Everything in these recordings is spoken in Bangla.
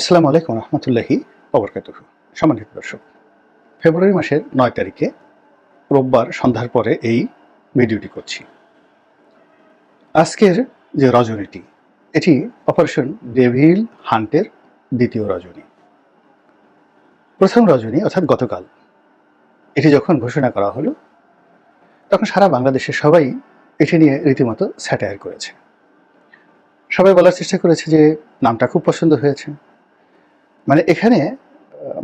আসসালামু আলাইকুম রহমতুল্লাহি অবরকাত সম্মানিত দর্শক, ফেব্রুয়ারি মাসের নয় তারিখে রোববার সন্ধ্যার পরে এই ভিডিওটি করছি। আজকের যে রজনীটি এটি অপারেশন ডেভিল হান্টের দ্বিতীয় রজনী। প্রথম রজনী অর্থাৎ গতকাল, এটি যখন ঘোষণা করা হলো, তখন সারা বাংলাদেশের সবাই এটি নিয়ে রীতিমতো স্যাটায়ার করেছে। সবাই বলার চেষ্টা করেছে যে নামটা খুব পছন্দ হয়েছে। মানে এখানে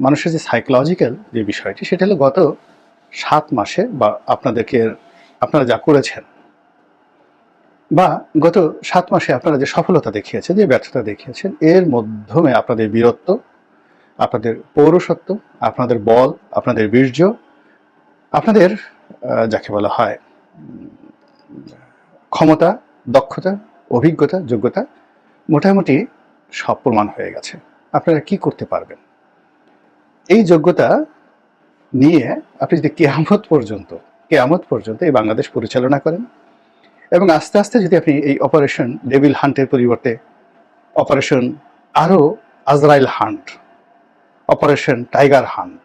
মানুষের যে সাইকোলজিক্যাল যে বিষয়টি, সেটা হলো গত সাত মাসে বা আপনাদেরকে, আপনারা যা করেছেন, বা গত সাত মাসে আপনারা যে সফলতা দেখিয়েছেন, যে ব্যর্থতা দেখিয়েছেন, এর মাধ্যমে আপনাদের বীরত্ব, আপনাদের পৌরসত্ব আপনাদের বল, আপনাদের বীর্য, আপনাদের যাকে বলা হয়, ক্ষমতা, দক্ষতা, অভিজ্ঞতা, যোগ্যতা, মোটামুটি সব প্রমাণ হয়ে গেছে। আপনারা কি করতে পারবেন? এই যোগ্যতা নিয়ে আপনি যদি কেয়ামত পর্যন্ত কেয়ামত পর্যন্ত এই বাংলাদেশ পরিচালনা করেন এবং আস্তে আস্তে যদি আপনি এই অপারেশন ডেভিল হান্টের পরিবর্তে অপারেশন আরও আজরাইল hunt operation tiger hunt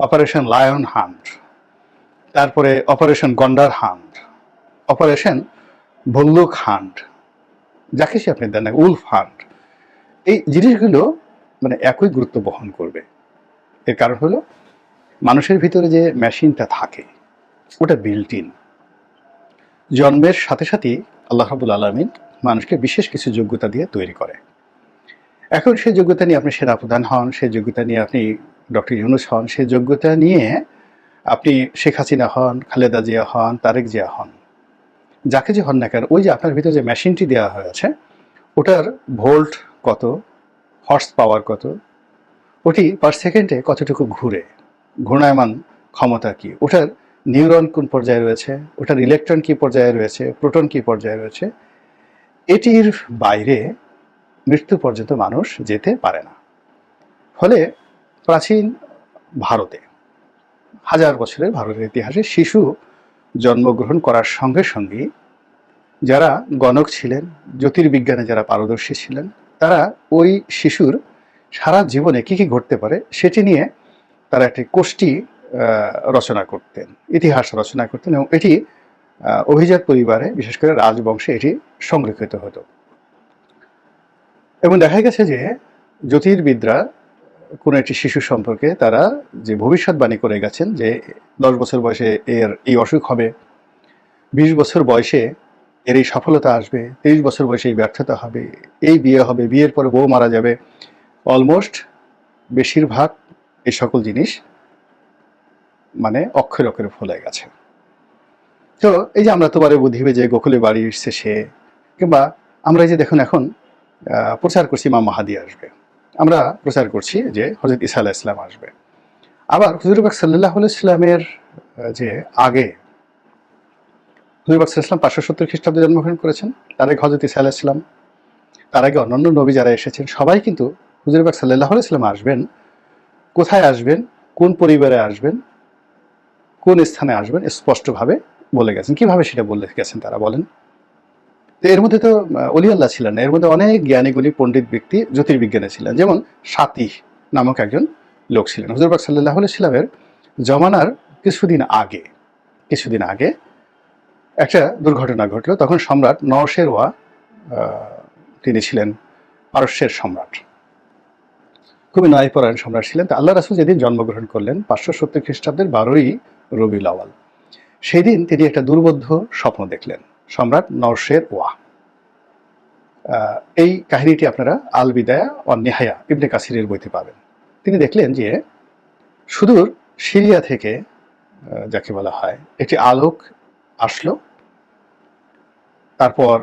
operation lion hunt তারপরে অপারেশন গন্ডার হান্ট অপারেশন ভল্লুক হান্ট যাকে সে আপনি দেন উলফ হান্ট এই জিনিসগুলো মানে একই গুরুত্ব বহন করবে। এর কারণ হলো, মানুষের ভিতরে যে মেশিনটা থাকে, ওটা বিল্ট ইন জন্মের সাথে সাথেই আল্লাহ রাবুল আলমিন মানুষকে বিশেষ কিছু যোগ্যতা দিয়ে তৈরি করে। এখন সেই যোগ্যতা নিয়ে আপনি সেনাপ্রধান হন সেই যোগ্যতা নিয়ে আপনি ডক্টর ইউনুস হন সেই যোগ্যতা নিয়ে আপনি শেখ হাসিনা হন, খালেদা জিয়া হন, তারেক জিয়া হন। যাকে যে হন না কেন, ওই যে আপনার ভিতরে যে মেশিনটি দেওয়া হয়েছে, ওটার ভোল্ট কত হর্স পাওয়ার কত? ওটি পার সেকেন্ডে কতটুকু ঘুরে? ঘূর্ণায়মান ক্ষমতা কি? ওটার নিউরন কোন পর্যায়ে রয়েছে? ওটার ইলেকট্রন কি পর্যায়ে রয়েছে? প্রোটন কি পর্যায়ে রয়েছে? এটির বাইরে মৃত্যু পর্যন্ত মানুষ যেতে পারে না। ফলে প্রাচীন ভারতে হাজার বছরের ভারতের ইতিহাসে শিশু জন্মগ্রহণ করার সঙ্গে সঙ্গে যারা গণক ছিলেন, জ্যোতির্বিজ্ঞানে যারা পারদর্শী ছিলেন তারা ওই শিশুর সারা জীবনে কি কি ঘটতে পারে সেটি নিয়ে তারা একটি কোষ্ঠী রচনা করতেন, ইতিহাস রচনা করতেন এবং এটি অভিজাত পরিবারে, বিশেষ করে রাজবংশে এটি সংরক্ষিত হতো। এবং দেখা গেছে যে জ্যোতির্বিদরা কোনো একটি শিশু সম্পর্কে তারা যে ভবিষ্যৎবাণী করে গেছেন যে দশ বছর বয়সে এর এই অসুখ হবে, বিশ বছর বয়সে এর এই সফলতা আসবে, তেইশ বছর বয়সে এই ব্যর্থতা হবে, এই বিয়ে হবে, বিয়ের পরে বউ মারা যাবে। অলমোস্ট বেশিরভাগ এই সকল জিনিস মানে অক্ষরে অক্ষরে ফলে গেছে। তো এই যে আমরা তোমারে বুঝিবে যে গোকুলে বাড়ি এসছে সে, কিংবা আমরা এই যে দেখুন এখন প্রচার করছি মা মাহাদি আসবে। আমরা প্রচার করছি যে হজরত ইসা আলাহ ইসলাম আসবে। আবার হুজুরবাক সাল্লাহ ইসলামের যে আগে হুজুরবাক ইসলাম পাঁচশো সত্তর খ্রিস্টাব্দে জন্মগ্রহণ করেছেন। তার আগে হজরত ইসা আলাহ ইসলাম তার আগে অন্যান্য নবী যারা এসেছেন, সবাই কিন্তু হুজুরবাক সাল্লাহ ইসলাম আসবেন। কোথায় আসবেন? কোন পরিবারে আসবেন? কোন স্থানে আসবেন? স্পষ্টভাবে বলে গেছেন। কীভাবে সেটা বলে গেছেন তারা বলেন? তো এর মধ্যে তো অলি আল্লাহ ছিলেন না। এর মধ্যে অনেক জ্ঞানীগুলি, পণ্ডিত ব্যক্তি, জ্যোতির্বিজ্ঞানে ছিলেন। যেমন সাতি নামক একজন লোক ছিলেন। হুজুরবাক সাল্লাহ ইসলামের জমানার কিছুদিন আগে কিছুদিন আগে একটা দুর্ঘটনা ঘটলো তখন সম্রাট নরশেরওয়া আহ, তিনি ছিলেন পারস্যের সম্রাট। খুবই ন্যায়পরায়ণ সম্রাট ছিলেন। তা আল্লাহ রাসুল যেদিন জন্মগ্রহণ করলেন পাঁচশো সত্তর খ্রিস্টাব্দের বারোই রবিউল আওয়াল সেদিন তিনি একটা দুর্বোধ্য স্বপ্ন দেখলেন সম্রাট নরশের ওয়া এই কাহিনীটি আপনারা আল বিদায়া ও নেহায়া ইবনে কাসিরের বইতে পাবেন। তিনি দেখলেন যে সুদূর সিরিয়া থেকে যাকে বলা হয় একটি আলোক আসলো। তারপর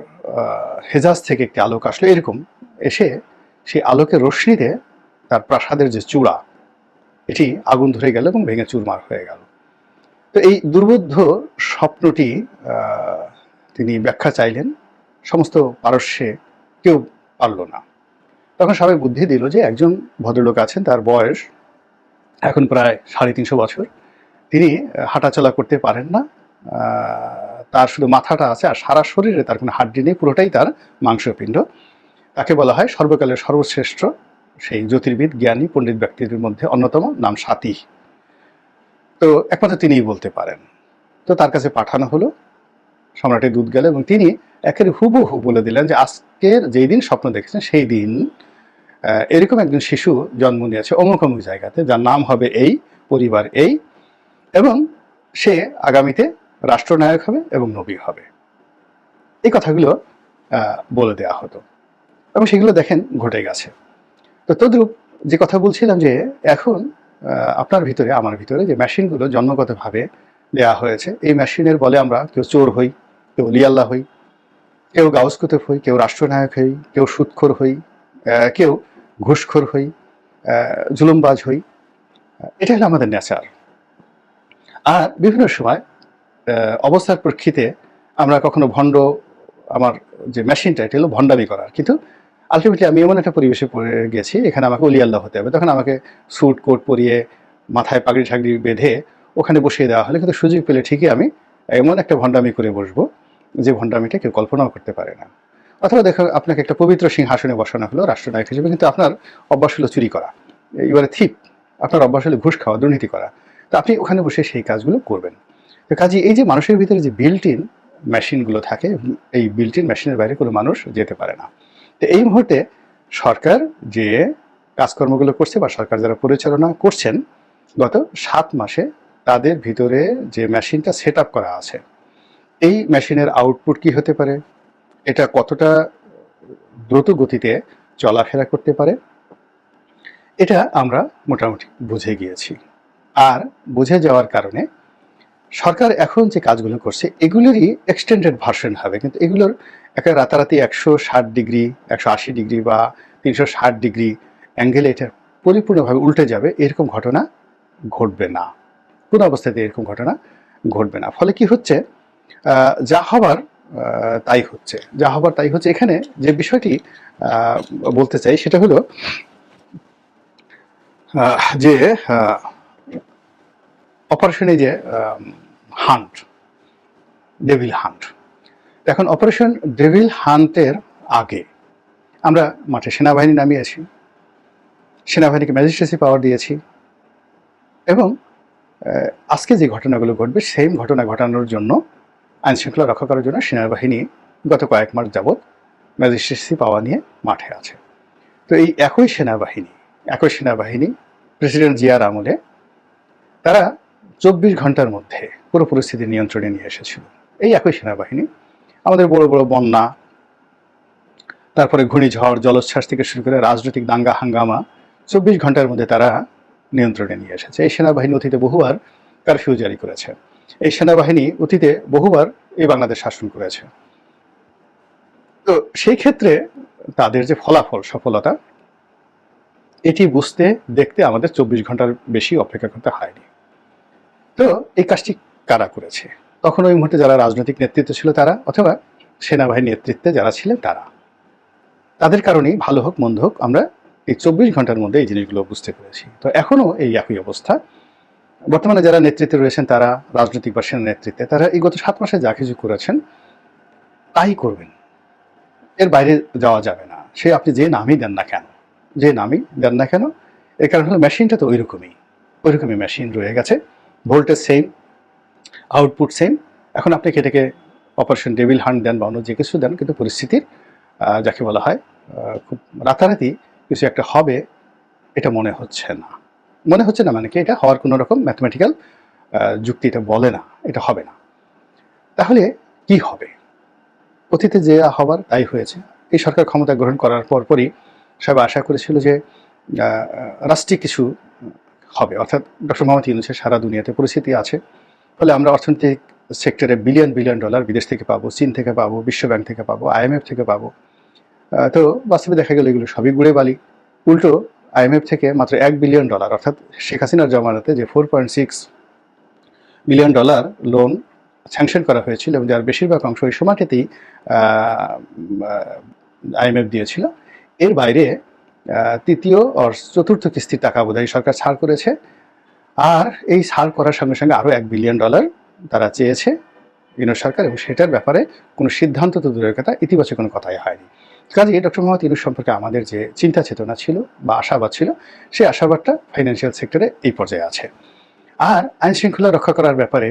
হেজাজ থেকে একটি আলোক আসলো। এরকম এসে সেই আলোকের রশ্মিতে তার প্রাসাদের যে চূড়া, এটি আগুন ধরে গেল এবং ভেঙে চুরমার হয়ে গেল। তো এই দুর্বোধ্য স্বপ্নটি তিনি ব্যাখ্যা চাইলেন, সমস্ত পারস্যে কেউ পারল না। তখন সবাই বুদ্ধি দিল যে একজন ভদ্রলোক আছেন, তার বয়স এখন প্রায় সাড়ে তিনশো বছর। তিনি হাঁটাচলা করতে পারেন না তার শুধু মাথাটা আছে আর সারা শরীরে তার কোনো হাড্ডি নেই, পুরোটাই তার মাংসপিণ্ড। তাকে বলা হয় সর্বকালের সর্বশ্রেষ্ঠ সেই জ্যোতির্বিদ, জ্ঞানী, পণ্ডিত ব্যক্তিদের মধ্যে অন্যতম, নাম সাথী তো একমাত্র তিনিই বলতে পারেন। তো তার কাছে পাঠানো হলো। সম্রাটের দুধ গেল এবং তিনি একেবারে হুবহু বলে দিলেন যে, আজকের যেই দিন স্বপ্ন দেখেছেন, সেই দিন এরকম একজন শিশু জন্ম নিয়েছে অমুক অমুক জায়গাতে, যার নাম হবে এই, পরিবার এই, এবং সে আগামীতে রাষ্ট্রনায়ক হবে এবং নবী হবে। এই কথাগুলো বলে দেওয়া হতো। এবং সেগুলো দেখেন ঘটে গেছে। তো তদ্রূপ যে কথা বলছিলাম যে, এখন আপনার ভিতরে, আমার ভিতরে যে মেশিনগুলো জন্মগতভাবে দেওয়া হয়েছে, এই মেশিনের বলে আমরা কেউ চোর হই, কেউ লিয়াল্লা হই, কেউ গাউস কুতুব হই, কেউ রাষ্ট্রনায়ক হই, কেউ সুৎখোর হই কেউ ঘুষখোর হই জুলুমবাজ হই এটা হলো আমাদের নেচার আর বিভিন্ন সময় অবস্থার প্রেক্ষিতে আমরা কখনো ভণ্ড, আমার যে মেশিনটা এটা হলো ভণ্ডামি করার। কিন্তু আলটিমেটলি আমি এমন একটা পরিবেশে পড়ে গেছি, এখানে আমাকে অলি আল্লাহ হতে হবে। তখন আমাকে স্যুট কোট পরিয়ে মাথায় পাগড়ি ঠাগড়ি বেঁধে ওখানে বসিয়ে দেওয়া হলে কিন্তু সুযোগ পেলে ঠিকই আমি এমন একটা ভণ্ডামি করে বসবো যে ভণ্ডামিটা কেউ কল্পনাও করতে পারে না। অথবা দেখো, আপনাকে একটা পবিত্র সিংহাসনে বসানো হলো রাষ্ট্রনায়ক হিসেবে, কিন্তু আপনার অভ্যাস হলো চুরি করা। এবারে থিপ, আপনার অভ্যাস হলো ঘুষ খাওয়া, দুর্নীতি করা। তো আপনি ওখানে বসে সেই কাজগুলো করবেন। তো কাজে এই যে মানুষের ভিতরে যে বিল্ট ইন মেশিনগুলো থাকে, এই বিল্ট ইন মেশিনের বাইরে কোনো মানুষ যেতে পারে না। তো এই মুহূর্তে সরকার যে কাজকর্মগুলো করছে বা সরকার যারা পরিচালনা করছেন, গত সাত মাসে তাদের ভিতরে যে মেশিনটা সেট করা আছে, এই মেশিনের আউটপুট কি হতে পারে? এটা কতটা দ্রুত গতিতে চলাফেরা করতে পারে? এটা আমরা মোটামুটি বুঝে গিয়েছি। আর বুঝে যাওয়ার কারণে সরকার এখন যে কাজগুলো করছে, এগুলোরই এক্সটেন্ডেড ভার্সন হবে। কিন্তু এগুলোর একটা রাতারাতি একশো ষাট ডিগ্রি, একশো আশি ডিগ্রি বা তিনশো ষাট ডিগ্রি অ্যাঙ্গেলে এটা পরিপূর্ণভাবে উল্টে যাবে। এরকম ঘটনা ঘটবে না। কোনো অবস্থাতে এরকম ঘটনা ঘটবে না। ফলে কি হচ্ছে? যা হবার তাই হচ্ছে। যা হবার, তাই হচ্ছে। এখানে যে বিষয়টি বলতে চাই, সেটা হলো যে অপারেশনে যে হান্ট, ডেভিল হান্ট। এখন অপারেশন ডেভিল হান্টের আগে আমরা মাঠে সেনাবাহিনী নামিয়েছি সেনাবাহিনীকে ম্যাজিস্ট্রেসি পাওয়ার দিয়েছি এবং আজকে যে ঘটনাগুলো ঘটবে, সেম ঘটনা ঘটানোর জন্য আইন শৃঙ্খলা রক্ষা করার জন্য সেনাবাহিনী গত কয়েক মাস যাবৎ ম্যাজিস্ট্রেসি পাওয়া নিয়ে মাঠে আছে। তো এই একই সেনাবাহিনী একই সেনাবাহিনী, প্রেসিডেন্ট জিয়ার আমলে তারা চব্বিশ ঘণ্টার মধ্যে পুরো পরিস্থিতি নিয়ন্ত্রণে নিয়ে এসেছিল। এই একই সেনাবাহিনী, আমাদের বড় বড় বন্যা, তারপরে ঘূর্ণিঝড়, জলোচ্ছ্বাস থেকে শুরু করে রাজনৈতিক দাঙ্গা, হাঙ্গামা, চব্বিশ ঘণ্টার মধ্যে তারা নিয়ন্ত্রণে নিয়ে এসেছে। এই সেনাবাহিনী অতীতে বহুবার কারফিউ জারি করেছে। এই সেনাবাহিনী অতীতে বহুবার এই বাংলাদেশ শাসন করেছে। তো সেই ক্ষেত্রে তাদের যে ফলাফল, সফলতা, এটি বুঝতে, দেখতে আমাদের চব্বিশ ঘণ্টার বেশি অপেক্ষা করতে হয়নি। তো এই কাজটি কারা করেছে? তখন ওই মুহূর্তে যারা রাজনৈতিক নেতৃত্ব ছিল তারা অথবা সেনাবাহিনী নেতৃত্বে যারা ছিলেন তারা। তাদের কারণেই ভালো হোক, মন্দ হোক, আমরা এই চব্বিশ ঘণ্টার মধ্যে এই জিনিসগুলো বুঝতে পেরেছি। তো এখনও এই একই অবস্থা। বর্তমানে যারা নেতৃত্বে রয়েছেন তারা, রাজনৈতিক বা সেনা নেতৃত্বে, তারা এই গত সাত মাসে যা কিছু করেছেন, তাই করবেন। এর বাইরে যাওয়া যাবে না। সে আপনি যে নামই দেন না কেন, যে নামই দেন না কেন, এর কারণ হলো মেশিনটা তো ওইরকমই ওইরকমই মেশিন রয়ে গেছে। ভোল্টেজ সেম আউটপুট সেম এখন আপনি এটাকে অপারেশন ডেভিল হান্ট দেন বা অন্য যে কিছু দেন কিন্তু পরিস্থিতির যাকে বলা হয় খুব রাতারাতি কিছু একটা হবে এটা মনে হচ্ছে না। মনে হচ্ছে না মানে কি এটা হওয়ার কোনো রকম ম্যাথমেটিক্যাল যুক্তি এটা বলে না এটা হবে না। তাহলে কি হবে? অতীতে যে হবার তাই হয়েছে। এই সরকার ক্ষমতা গ্রহণ করার পরপরই সবাই আশা করেছিল যে আহ, রাষ্ট্রিক কিছু হবে। অর্থাৎ ডক্টর মোহাম্মদ ইউনুসের সারা দুনিয়াতে পরিস্থিতি আছে। ফলে আমরা অর্থনৈতিক সেক্টরে বিলিয়ন বিলিয়ন ডলার বিদেশ থেকে পাবো, চীন থেকে পাবো, বিশ্ব ব্যাংক থেকে পাবো আইএমএফ থেকে পাবো। তো বাস্তবে দেখা গেল এগুলো সবই গুড়ে বালি। উল্টো আইএমএফ থেকে মাত্র এক বিলিয়ন ডলার অর্থাৎ শেখ হাসিনার জমানাতে যে four point six billion dollar loan sanction করা হয়েছিল এবং যার বেশিরভাগ অংশ ওই সময়টাতেই আইএমএফ দিয়েছিল। এর বাইরে তৃতীয় আর চতুর্থ কিস্তির টাকা বোধহয় সরকার ছাড় করেছে। আর এই ছাড় করার সঙ্গে সঙ্গে আরও এক বিলিয়ন ডলার তারা চেয়েছে ইউনো সরকার এবং সেটার ব্যাপারে কোনো সিদ্ধান্ত তো দূরের কথা, ইতিবাচক কোনো কথাই হয়নি। কাজে ডক্টর মোহাম্মদ ইউনুস সম্পর্কে আমাদের যে চিন্তা চেতনা ছিল বা আশাবাদ ছিল, সেই আশাবাদটা ফাইন্যান্সিয়াল সেক্টরে এই পর্যায়ে আছে। আর আইন শৃঙ্খলা রক্ষা করার ব্যাপারে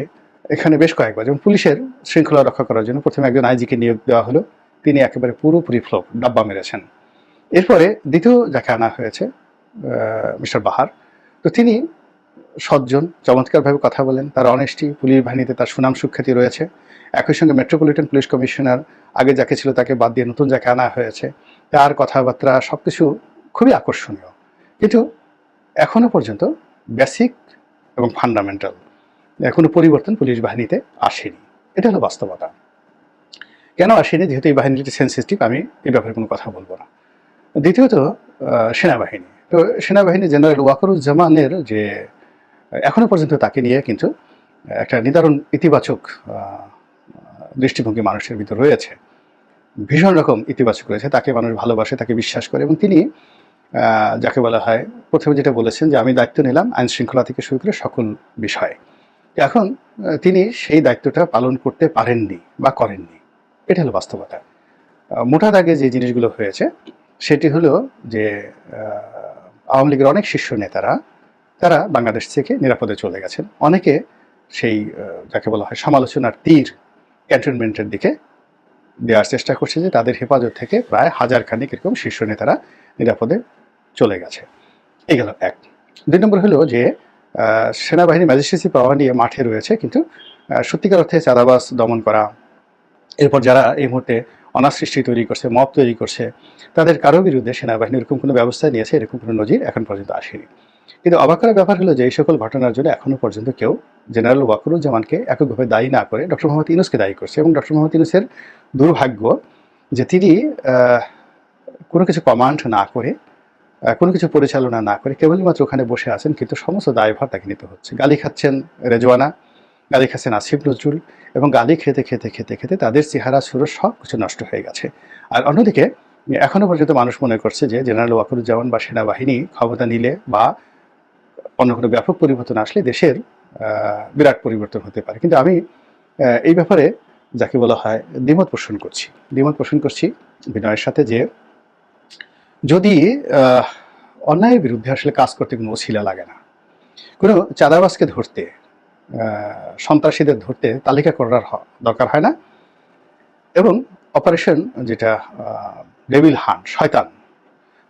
এখানে বেশ কয়েকবার, যেমন পুলিশের শৃঙ্খলা রক্ষা করার জন্য প্রথমে একজন আইজিকে নিয়োগ দেওয়া হলো। তিনি একেবারে পুরোপুরি ফ্লোপ, ডাব্বা মেরেছেন। এরপরে দ্বিতীয় যাকে আনা হয়েছে মিস্টার বাহার, তো তিনি সজ্জন, চমৎকারভাবে কথা বলেন, তার অনেস্টি পুলিশ বাহিনীতে তার সুনাম সুখ্যাতি রয়েছে। একই সঙ্গে মেট্রোপলিটন পুলিশ কমিশনার আগে যাকে ছিল তাকে বাদ দিয়ে নতুন যাকে আনা হয়েছে, তার কথাবার্তা সব কিছু খুবই আকর্ষণীয়। কিন্তু এখনও পর্যন্ত বেসিক এবং ফান্ডামেন্টাল কোনো পরিবর্তন পুলিশ বাহিনীতে আসেনি। এটা হলো বাস্তবতা। কেন আসেনি? যেহেতু এই বাহিনীটি সেন্সিটিভ আমি এই ব্যাপারে কোনো কথা বলব না। দ্বিতীয়ত সেনাবাহিনী। তো সেনাবাহিনী জেনারেল ওয়াকরুজ্জামানের যে, এখনও পর্যন্ত তাকে নিয়ে কিন্তু একটা নিদারুণ ইতিবাচক দৃষ্টিভঙ্গি মানুষের ভিতর রয়েছে। ভীষণ রকম ইতিবাচক রয়েছে, তাকে মানুষ ভালোবাসে, তাকে বিশ্বাস করে এবং তিনি যাকে বলা হয়, প্রথমে যেটা বলেছেন যে, আমি দায়িত্ব নিলাম আইন শৃঙ্খলা থেকে শুরু করে সকল বিষয়ে। এখন তিনি সেই দায়িত্বটা পালন করতে পারেননি বা করেননি। এটা হলো বাস্তবতা। মোটা দাগে যে জিনিসগুলো হয়েছে সেটি হলো যে আওয়ামী লীগের অনেক শীর্ষ নেতারা, তারা বাংলাদেশ থেকে নিরাপদে চলে গেছেন। অনেকে সেই যাকে বলা হয় সমালোচনার তীর ক্যান্টনমেন্টের দিকে দেওয়ার চেষ্টা করছে যে, তাদের হেফাজত থেকে প্রায় হাজার খানিক এরকম শীর্ষ নেতারা নিরাপদে চলে গেছে। এই গেল এক। দুই নম্বর হলো যে সেনাবাহিনী ম্যাজিস্ট্রেসি পাওয়া নিয়ে মাঠে রয়েছে, কিন্তু সত্যিকার অর্থে চাঁদাবাস দমন করা, এরপর যারা এই মুহূর্তে অনার সৃষ্টি তৈরি করছে, মব তৈরি করছে, তাদের কারও বিরুদ্ধে সেনাবাহিনী এরকম কোনো ব্যবস্থা নিয়েছে, এরকম কোনো নজির এখন পর্যন্ত আসেনি। কিন্তু অবাক করার ব্যাপার হলো যে এই সকল ঘটনার জন্য এখনও পর্যন্ত কেউ জেনারেল ওয়াকরুজ্জামানকে এককভাবে দায়ী না করে ডক্টর মোহাম্মদ ইউনুসকে দায়ী করছে এবং ডক্টর মোহাম্মদ ইউনুসের দুর্ভাগ্য যে তিনি কোনো কিছু কমান্ড না করে কোনো কিছু পরিচালনা না করে কেবলমাত্র ওখানে বসে আছেন, কিন্তু সমস্ত দায়ভার তাকে নিতে হচ্ছে। গালি খাচ্ছেন রেজওয়ানা গালি খাচ্ছেন আসিফ নজরুল এবং গালি খেতে খেতে খেতে খেতে তাদের চেহারা সুর সব কিছু নষ্ট হয়ে গেছে। আর অন্যদিকে, এখনও পর্যন্ত মানুষ মনে করছে যে জেনারেল ওয়াকরুজ্জামান বা সেনাবাহিনী ক্ষমতা নিলে বা অন্য কোনো ব্যাপক পরিবর্তন আসলে দেশের বিরাট পরিবর্তন হতে পারে। কিন্তু আমি এই ব্যাপারে যাকে বলা হয় দ্বিমত পোষণ করছি। দ্বিমত পোষণ করছি বিনয়ের সাথে যে যদি অন্যায়ের বিরুদ্ধে আসলে কাজ করতে কোনো অছিলা লাগে না, কোনো চাঁদাবাজকে ধরতে সন্ত্রাসীদের ধরতে তালিকা করার দরকার হয় না। এবং অপারেশন যেটা ডেভিল হান শয়তান।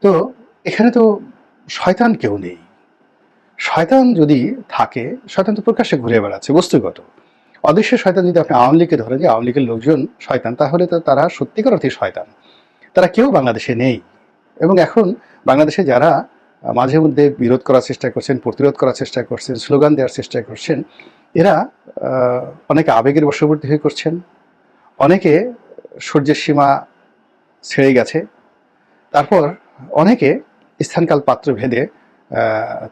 তো এখানে তো শয়তান কেউ নেই। শয়তান যদি থাকে, শয়তান তো প্রকাশ্যে ঘুরে বেড়াচ্ছে, বস্তুগত। অদৃশ্য শয়তান যদি আপনি আওয়ামী লীগকে ধরেন যে আওয়ামী লীগের লোকজন শয়তান, তাহলে তো তারা সত্যিকার অর্থে শয়তান। তারা কেউ বাংলাদেশে নেই। এবং এখন বাংলাদেশে যারা মাঝে মধ্যে বিরোধ করার চেষ্টা করছেন, প্রতিরোধ করার চেষ্টা করছেন, স্লোগান দেওয়ার চেষ্টা করছেন। এরা অনেকে আবেগের বশবর্তী হয়ে করছেন। অনেকে সূর্যের সীমা ছেড়ে গেছে। তারপর অনেকে স্থানকাল পাত্র ভেদে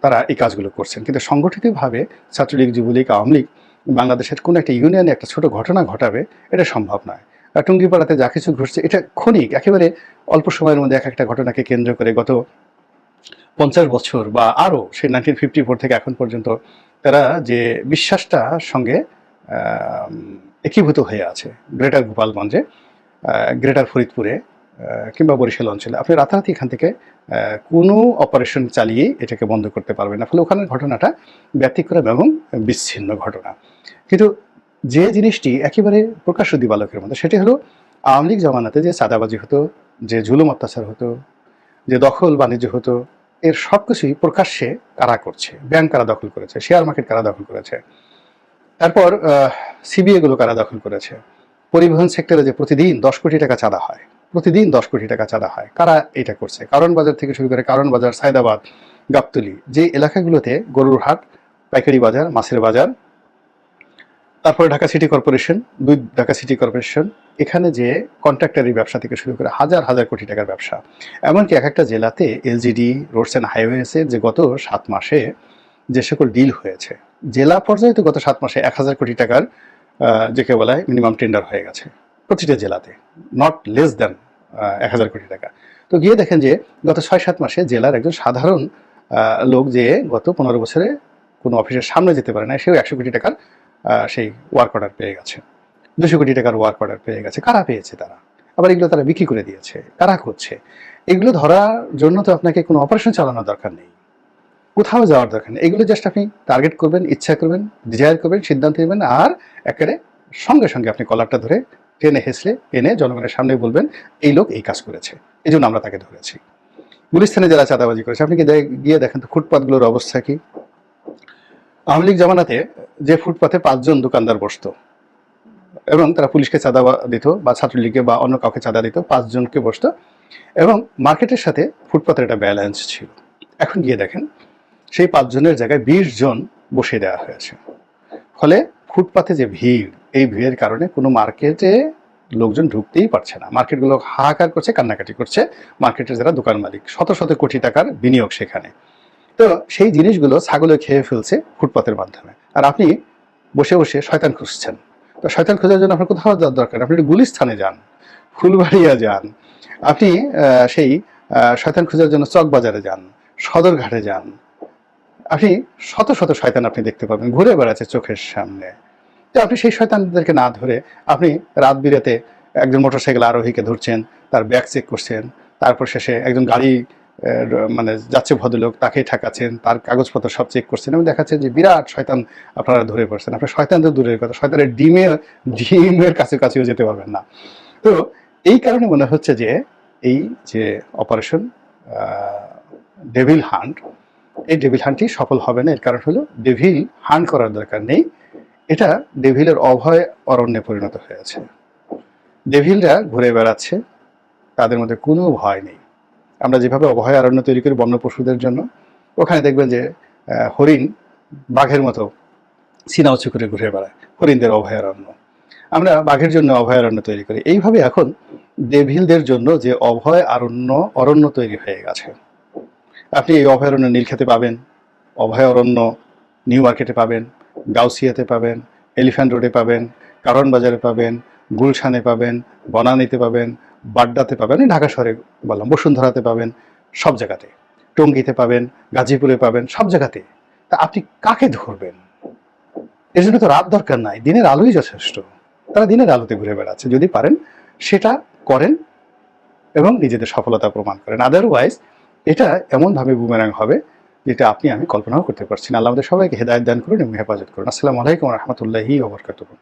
তারা এই কাজগুলো করছেন। কিন্তু সংগঠিতভাবে ছাত্রলীগ, যুবলীগ, আওয়ামী লীগ বাংলাদেশের কোনো একটা ইউনিয়নে একটা ছোট ঘটনা ঘটাবে, এটা সম্ভব নয়। টুঙ্গিপাড়াতে যা কিছু ঘটছে, এটা ক্ষণিক, একেবারে অল্প সময়ের মধ্যে এক একটা ঘটনাকে কেন্দ্র করে গত পঞ্চাশ বছর বা আরও, সেই নাইনটিন ফিফটি ফোর থেকে এখন পর্যন্ত তারা যে বিশ্বাসটার সঙ্গে একীভূত হয়ে আছে, গ্রেটার গোপালগঞ্জে গ্রেটার ফরিদপুরে কিংবা বরিশাল অঞ্চলে। আপনি রাতারাতি এখান থেকে কোনো অপারেশন চালিয়ে এটাকে বন্ধ করতে পারবেন না। ফলে ওখানের ঘটনাটা ব্যতিক্রম এবং বিচ্ছিন্ন ঘটনা। কিন্তু যে জিনিসটি একেবারে প্রকাশ্য দিবালকের মধ্যে, সেটি হলো আওয়ামী লীগ জমানাতে যে চাঁদাবাজি হতো, যে ঝুলুম অত্যাচার হতো, যে দখল বাণিজ্য হতো এর সব কিছুই প্রকাশ্যে কারা করছে? ব্যাংক কারা দখল করেছে? শেয়ার মার্কেট কারা দখল করেছে? তারপর সিবিএগুলো কারা দখল করেছে? পরিবহন সেক্টরে যে প্রতিদিন দশ কোটি টাকা চাঁদা হয়। প্রতিদিন দশ কোটি টাকা চাঁদা হয়। কারা এটা করছে? কারণ বাজার থেকে শুরু করে কারণ বাজার, সায়দাবাদ, গাবতলি, যে এলাকাগুলোতে গরুর হাট, পাইকারি বাজার, মাছের বাজার তারপরে ঢাকা সিটি কর্পোরেশন, দুই ঢাকা সিটি কর্পোরেশন, এখানে যে কন্ট্রাক্টারি ব্যবসা থেকে শুরু করে হাজার হাজার কোটি টাকার ব্যবসা। এমনকি এক একটা জেলাতে এলজিডি, রোডস অ্যান্ড হাইওয়েসের যে গত সাত মাসে যে সকল ডিল হয়েছে, জেলা পর্যায়ে তো গত সাত মাসে এক হাজার কোটি টাকার যেকে বলা হয় মিনিমাম টেন্ডার হয়ে গেছে প্রতিটা জেলাতে নট লেস দ্যান এক হাজার কোটি টাকা। তো গিয়ে দেখেন যে গত ছয়, সাত মাসে জেলার একজন সাধারণ লোক যে গত পনেরো বছরে কোনো অফিসের সামনে যেতে পারে না, সেও একশো কোটি টাকার সেই ওয়ার্ক অর্ডার পেয়ে গেছে। দুশো কোটি টাকার ওয়ার্ক অর্ডার পেয়ে গেছে। কারা পেয়েছে তারা? আবার এগুলো তারা বিক্রি করে দিয়েছে। কারা করছে? এগুলো ধরার জন্য তো আপনাকে কোনো অপারেশন চালানোর দরকার নেই। কোথাও যাওয়ার দরকার নেই। এগুলো জাস্ট আপনি টার্গেট করবেন, ইচ্ছা করবেন ডিজায়ার করবেন, সিদ্ধান্ত নেবেন, আর একেবারে সঙ্গে সঙ্গে আপনি কলারটা ধরে টেনে হেসলে এনে জনগণের সামনে বলবেন, এই লোক এই কাজ করেছে। এই জন্য আমরা তাকে ধরেছি। গুলিস্তানে যারা চাঁদাবাজি করেছে, আপনি কি গিয়ে দেখেন তো, ফুটপাতগুলোর অবস্থা কি? আওয়ামী লীগ জামানাতে যে ফুটপাথে পাঁচজন দোকানদার বসতো এবং তারা পুলিশকে চাঁদা দিত বা ছাত্রলীগকে বা অন্য কাউকে চাঁদা দিত, পাঁচজনকে বসতো এবং মার্কেটের সাথে ফুটপাথের একটা ব্যালেন্স ছিল। এখন গিয়ে দেখেন, সেই পাঁচজনের জায়গায় বিশ জন বসিয়ে দেওয়া হয়েছে। ফলে ফুটপাথে যে ভিড়, এই ভিড়ের কারণে কোনো মার্কেটে লোকজন ঢুকতেই পারছে না। মার্কেটগুলো হাহাকার করছে, কান্নাকাটি করছে। মার্কেটের যারা দোকান মালিক, শত শত কোটি টাকার বিনিয়োগ সেখানে। তো সেই জিনিসগুলো ছাগলে খেয়ে ফেলছে ফুটপাতের মাধ্যমে। আর আপনি বসে বসে শয়তান খুঁজছেন। তো শয়তান খোঁজার জন্য আপনার কোথাও যাওয়ার দরকার। আপনি একটু গুলিস্থানে যান, ফুলবাড়িয়া যান। আপনি সেই শয়তান খোঁজার জন্য চকবাজারে যান, সদরঘাটে যান। আপনি শত শত শয়তান আপনি দেখতে পাবেন, ঘুরে বেড়াচ্ছে চোখের সামনে। তো আপনি সেই শয়তানদেরকে না ধরে আপনি রাত বিরাতে একজন মোটরসাইকেল আরোহীকে ধরছেন, তার ব্যাগ চেক করছেন, তারপর শেষে একজন গাড়ি মানে যাচ্ছে ভদ্রলোক তাকে ঠেকাচ্ছেন, তার কাগজপত্র সব চেক করছেন এবং দেখাচ্ছেন যে বিরাট শয়তান আপনারা ধরে পড়ছেন। আপনার শয়তান তো দূরের কথা, শয়তানের ডিমের ডিমের কাছে কাছেও যেতে পারবেন না। তো এই কারণে মনে হচ্ছে যে এই যে অপারেশন ডেভিল হান্ট এই ডেভিল হান্টটি সফল হবে না। এর কারণ হলো ডেভিল হান্ট করার দরকার নেই। এটা ডেভিলের অভয় অরণ্যে পরিণত হয়েছে। ডেভিলরা ঘুরে বেড়াচ্ছে, তাদের মধ্যে কোনো ভয় নেই। আমরা যেভাবে অভয় অরণ্য তৈরি করি বন্য পশুদের জন্য, ওখানে দেখবেন যে হরিণ বাঘের মতো সিনা উঁচু করে ঘুরে বেড়ায়, হরিণদের অভয়ারণ্য আমরা বাঘের জন্য অভয়ারণ্য তৈরি করি। এইভাবে এখন ডেভিলদের জন্য যে অভয় অরণ্য অরণ্য তৈরি হয়ে গেছে। আপনি এই অভয়ারণ্য নীলক্ষেতে পাবেন অভয়ারণ্য নিউ মার্কেটে পাবেন, গাউসিয়াতে পাবেন, এলিফ্যান্ট রোডে পাবেন কারণ বাজারে পাবেন, গুলশানে পাবেন, বনানীতে পাবেন বাড্ডাতে পাবেন ঢাকা শহরে বললাম, বসুন্ধরাতে পাবেন, সব জায়গাতে। টঙ্গিতে পাবেন, গাজীপুরে পাবেন, সব জায়গাতে। তা আপনি কাকে ধরবেন? এর জন্য তো রাত দরকার নাই, দিনের আলোই যথেষ্ট। তারা দিনের আলোতে ঘুরে বেড়াচ্ছে, যদি পারেন সেটা করেন এবং নিজেদের সফলতা প্রমাণ করেন। আদারওয়াইজ এটা এমনভাবে বুমেরাং হবে যেটা আপনি, আমি কল্পনাও করতে পারছি না। আল্লাহ আমাদের সবাইকে হেদায়ত দান করুন এবং হেফাজত করুন। আসসালামু আলাইকুম রহমতুল্লাহি ওবরকাতুহ